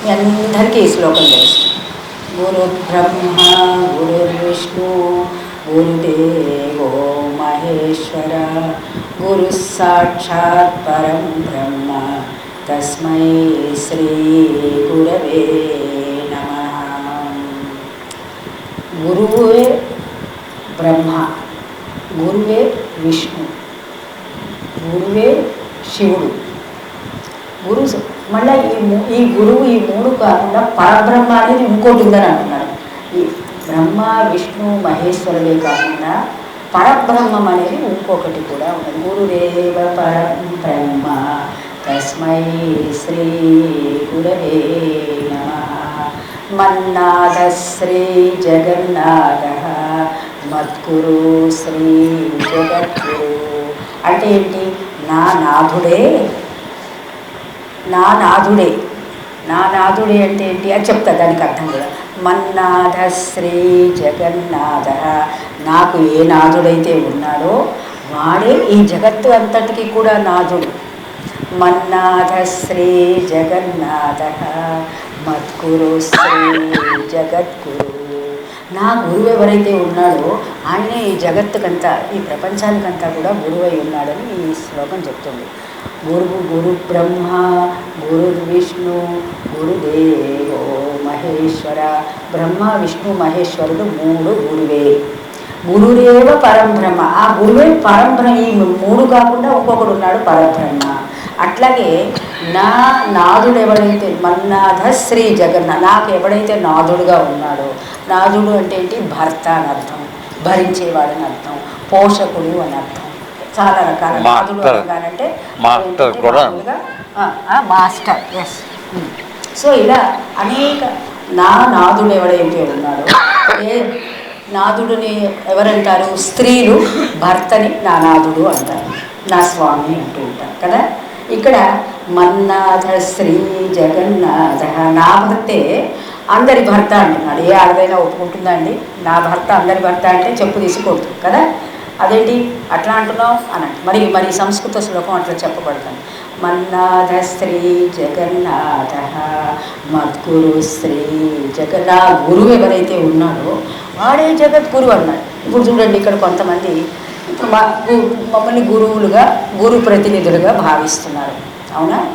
మీ అందరికీ ఈ శ్లోకం తెలుసు గురు బ్రహ్మ గురు విష్ణు గురుదేవో మహేశ్వర గురు సాక్షాత్ పరం బ్రహ్మ తస్మై శ్రీ గురవే నమ గురువే బ్రహ్మ మళ్ళీ ఈ ఈ గురువు ఈ మూడు కాకుండా పరబ్రహ్మ అనేది ఇంకోటి ఉందని అంటున్నారు. ఈ బ్రహ్మ విష్ణు మహేశ్వరులే కాకుండా పరబ్రహ్మం అనేది ఇంకొకటి కూడా ఉన్నది గురుదేవ పరం బ్రహ్మ తస్మై శ్రీ గురవే నమ. మన్నాథ శ్రీ జగన్నాథ. మద్గురు శ్రీ జగద్గురు. అంటే ఏంటి? నా నాథుడే నా నాథుడే. నా నాథుడే అంటే ఏంటి? అని చెప్తా దానికి అర్థం కూడా. మన్నాథ శ్రీ జగన్నాథ. నాకు ఏ నాథుడైతే ఉన్నాడో వాడే ఈ జగత్తు అంతటికి కూడా నాథుడు. మన్నాథ శ్రీ జగన్నాథ. మద్గురు శ్రీ జగద్గురు. నా గురువు ఎవరైతే ఉన్నాడో ఆయనే ఈ జగత్తుకంతా ఈ ప్రపంచానికంతా కూడా గురువై ఉన్నాడని ఈ శ్లోకం చెప్తుంది. గురువు గురు బ్రహ్మ గురు విష్ణు గురుదేవో మహేశ్వర బ్రహ్మ విష్ణు మహేశ్వరుడు మూడు గురువే. గురుదేవ పరంబ్రహ్మ. ఆ గురువే పరంబ్రహ్మ. ఈ మూడు కాకుండా ఒక్కొక్కడు ఉన్నాడు పరబ్రహ్మ. అట్లాగే నా నాదుడు ఎవడైతే మన్నాథ శ్రీ జగన్నాథ్ నాకు ఎవడైతే నాదుడుగా ఉన్నాడో నాదుడు అంటే ఏంటి? భర్త అని అర్థం. భరించేవాడు అని అర్థం. పోషకుడు అని అర్థం. చాలా రకాల మాస్టర్. కూడా. ఎస్ సో ఇలా అనేక నా నాదుడు ఎవడైతే ఉన్నాడో ఏ నాదుడిని ఎవరంటారు? స్త్రీలు భర్తని నా నాదుడు అంటారు. నా స్వామి అంటూ ఉంటారు కదా? ఇక్కడ మన్నాథ శ్రీ జగన్నాథ నా భర్తే అందరి భర్త అంటున్నాడు. ఏ ఆడదైనా ఒప్పుకుంటుందా అండి? నా భర్త అందరి భర్త అంటే చెప్పు తీసుకోవద్దు కదా? అదేంటి? అట్లా అంటున్నావు అని. మరి మరి సంస్కృత శ్లోకం అట్లా చెప్పబడుతుంది. మన్నాథ స్త్రీ జగన్నాథ మద్గురు స్త్రీ జగన్నా గురువు ఎవరైతే ఉన్నాడో వాడే జగద్గురు అన్నాడు ఇప్పుడు చూడండి ఇక్కడ కొంతమంది ఇప్పుడు మా గు- మమ్మల్ని గురువులుగా గురు ప్రతినిధులుగా భావిస్తున్నారు. అవునా?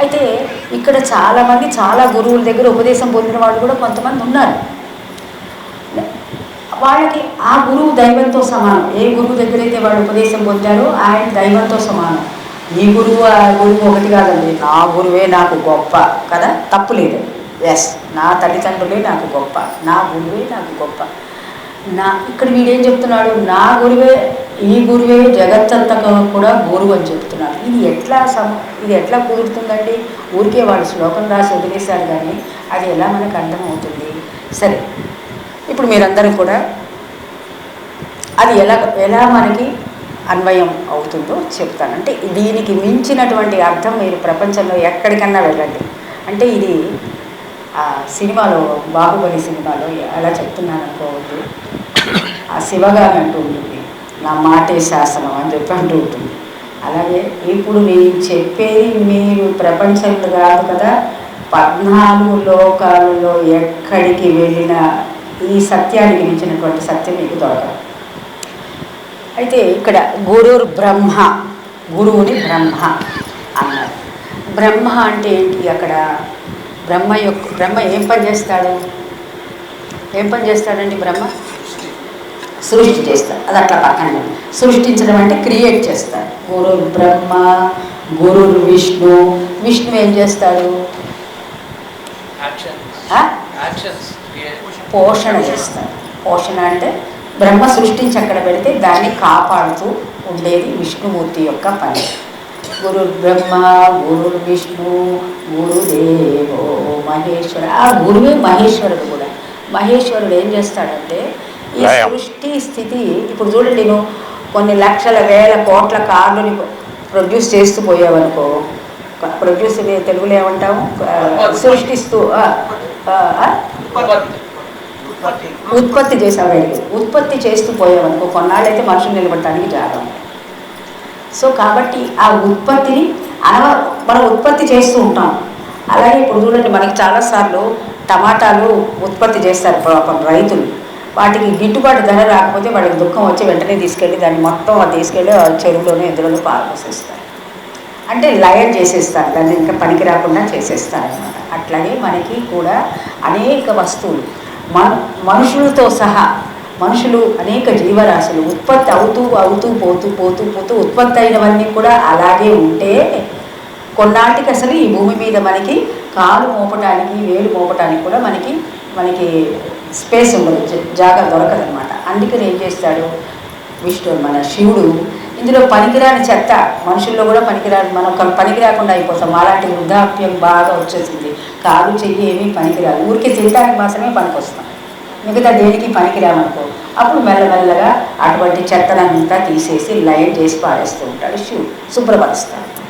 అయితే ఇక్కడ చాలామంది చాలా గురువుల దగ్గర ఉపదేశం పొందిన వాళ్ళు కూడా కొంతమంది ఉన్నారు. వాళ్ళకి ఆ గురువు దైవంతో సమానం. ఏ గురువు దగ్గర అయితే వాళ్ళు ఉపదేశం పొందారో ఆయన దైవంతో సమానం. ఈ గురువు ఆ గురువు ఒకటి కాదండి. నా గురువే నాకు గొప్ప కదా? తప్పు లేదు. ఎస్ నా తల్లిదండ్రులే నాకు గొప్ప. నా గురువే నాకు గొప్ప. నా ఇక్కడ వీడేం చెప్తున్నాడు? నా గురువే ఈ గురువే జగత్తంతా కూడా గురువు అని చెప్తున్నాడు. ఇది ఎట్లా సమ ఇది ఎట్లా కుదురుతుందండి? ఊరికే వాళ్ళు శ్లోకం రాసి వదిలేశారు కానీ అది ఎలా మనకు అర్థమవుతుంది? సరే. ఇప్పుడు మీరందరూ కూడా అది ఎలా ఎలా మనకి అన్వయం అవుతుందో చెప్తాను. అంటే దీనికి మించినటువంటి అర్థం మీరు ప్రపంచంలో ఎక్కడికన్నా వెళ్ళండి. అంటే ఇది ఆ సినిమాలో బాహుబలి సినిమాలో ఎలా చెప్తున్నాను అనుకోవద్దు. ఆ శివగారు అంటూ ఉంటుంది. నా మాటే శాసనం అని చెప్పి అంటూ ఉంటుంది. అలాగే ఇప్పుడు నేను చెప్పేది మీరు ప్రపంచంలో కాదు కదా. పద్నాలుగు లోకాలలో ఎక్కడికి వెళ్ళినా ఈ సత్యానికి మించినటువంటి సత్యం మీకు దొరకదు. అయితే ఇక్కడ గురుర్ బ్రహ్మ గురువుని బ్రహ్మ అన్నారు. బ్రహ్మ అంటే ఏంటి అక్కడ? బ్రహ్మ యొక్క బ్రహ్మ ఏం పని చేస్తాడు? ఏం పని చేస్తాడండి బ్రహ్మ? సృష్టి చేస్తాడు. అది అట్లా పక్కన. సృష్టించడం అంటే క్రియేట్ చేస్తాడు. గురు బ్రహ్మ గురు విష్ణు. విష్ణు ఏం చేస్తాడు? యాక్షన్స్. పోషణ చేస్తాడు పోషణ అంటే బ్రహ్మ సృష్టించి అక్కడ పెడితే దాన్ని కాపాడుతూ ఉండేది విష్ణుమూర్తి యొక్క పని గురు బ్రహ్మ గురు విష్ణు గురుదేవో మహేశ్వర ఆ గురువే మహేశ్వరుడు కూడా మహేశ్వరుడు ఏం చేస్తాడంటే ఈ. సృష్టి స్థితి ఇప్పుడు చూడండి నువ్వు కొన్ని లక్షల వేల కోట్ల కార్డుని ప్రొడ్యూస్ చేస్తూ పోయావనుకో ప్రొడ్యూస్ తెలుగులో ఏమంటాము సృష్టిస్తూ? ఉత్పత్తి చేసావు ఉత్పత్తి చేస్తూ పోయామనుకో కొన్నాళ్ళైతే మనుషులు నిలబడటానికి జాగం సో కాబట్టి ఆ ఉత్పత్తిని అనవ మనం ఉత్పత్తి చేస్తూ ఉంటాం. అలాగే ఇప్పుడు చూడండి మనకి చాలాసార్లు టమాటాలు ఉత్పత్తి చేస్తారు పాపం రైతులు. వాటికి గిట్టుబాటు ధర రాకపోతే వాళ్ళకి దుఃఖం వచ్చి వెంటనే తీసుకెళ్ళి దాన్ని మొత్తం తీసుకెళ్ళి ఆ చెరువులోనే ఎందులోనూ పారపోసేస్తారు అంటే లయం చేసేస్తారు దాన్ని ఇంకా పనికి రాకుండా చేసేస్తారు అనమాట అట్లాగే మనకి కూడా అనేక వస్తువులు మనుషులతో సహా మనుషులు అనేక జీవరాశులు ఉత్పత్తి అవుతూ అవుతూ పోతూ పోతూ పోతూ ఉత్పత్తి అయినవన్నీ కూడా అలాగే ఉంటే కొన్నాటికి అసలు ఈ భూమి మీద మనకి కాలు మోపటానికి వేలు మోపటానికి కూడా మనకి మనకి స్పేస్ ఉండదు జ- జాగా దొరకదనమాట అందుకని ఏం చేస్తాడు విష్ణు మన శివుడు ఇందులో పనికిరాని చెత్త మనుషుల్లో కూడా పనికిరాని మనం పనికిరాకుండా పనికి రాకుండా అయిపోతాం. అలాంటి వృద్ధాప్యం బాగా వచ్చేసింది. కాలు చెయ్యి ఏమీ పనికిరాదు ఊరికే తినడానికి మాత్రమే పనికొస్తాం. మిగతా దేనికి పనికిరామనుకో అప్పుడు మెల్లమెల్లగా అటువంటి చెత్తనంతా తీసేసి లయం చేసి పాడేస్తూ ఉంటాడు శివుడు. శుభ్రపరుస్తాడు.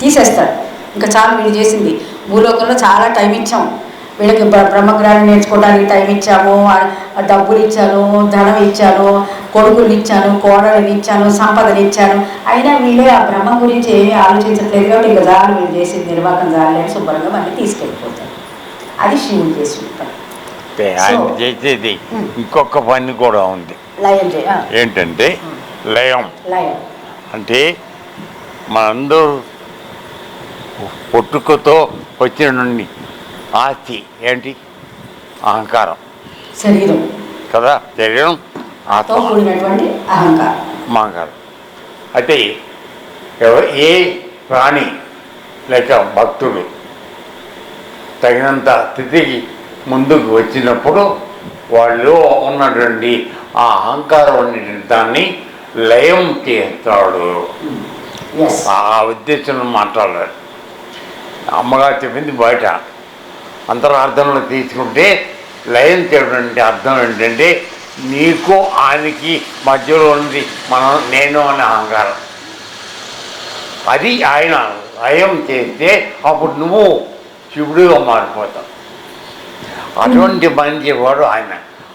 తీసేస్తాడు. ఇంకా చాలా వీడు చేసింది. భూలోకంలో చాలా టైం ఇచ్చాం. వీళ్ళకి బ్ర- నేర్చుకోవడానికి టైం ఇచ్చాము. డబ్బులు ఇచ్చాను ధనం ఇచ్చాను. కొడుకులు ఇచ్చాను కోడలు ఇచ్చాను సంపదలు ఇచ్చాను అయినా వీళ్ళే ఆ బ్రహ్మ గురించి ఏమీ ఆలోచించట్లేదు కాబట్టి ఇంకా జాలు వీళ్ళు చేసింది నిర్వాహకం జాలని శుభ్రంగా మళ్ళీ తీసుకెళ్ళిపోతారు. అది శివుడు చేసి ఉంటాడు అంటే ఆయన So- చేసేది. ఇంకొక పని కూడా ఉంది. ఏంటంటే లయం. అంటే మనందరూ పుట్టుకతో వచ్చిన నుండి ఆస్తి ఏంటి? అహంకారం. శరీరం. కదా? శరీరం. ఆత్మ కూడినటువంటి అహంకారం. అహంకారం. అయితే ఏ ప్రాణి లేక భక్తుడు తగినంత స్థితికి ముందుకు వచ్చినప్పుడు వాళ్ళు ఉన్నటువంటి ఆ అహంకారం అనేటువంటి దాన్ని లయం చేస్తాడు. ఆ ఉద్దేశంలో మాట్లాడారు. అమ్మగారు చెప్పింది బయట. అంతరార్థంలో తీసుకుంటే లయం చేయడం అంటే అర్థం ఏంటంటే నీకు ఆయనకి మధ్యలో ఉంది మనం నేను అనే అహంకారం. అది ఆయన లయం చేస్తే అప్పుడు నువ్వు శివుడిగా మారిపోతావు. అటువంటి మంచి వాడు ఆయన?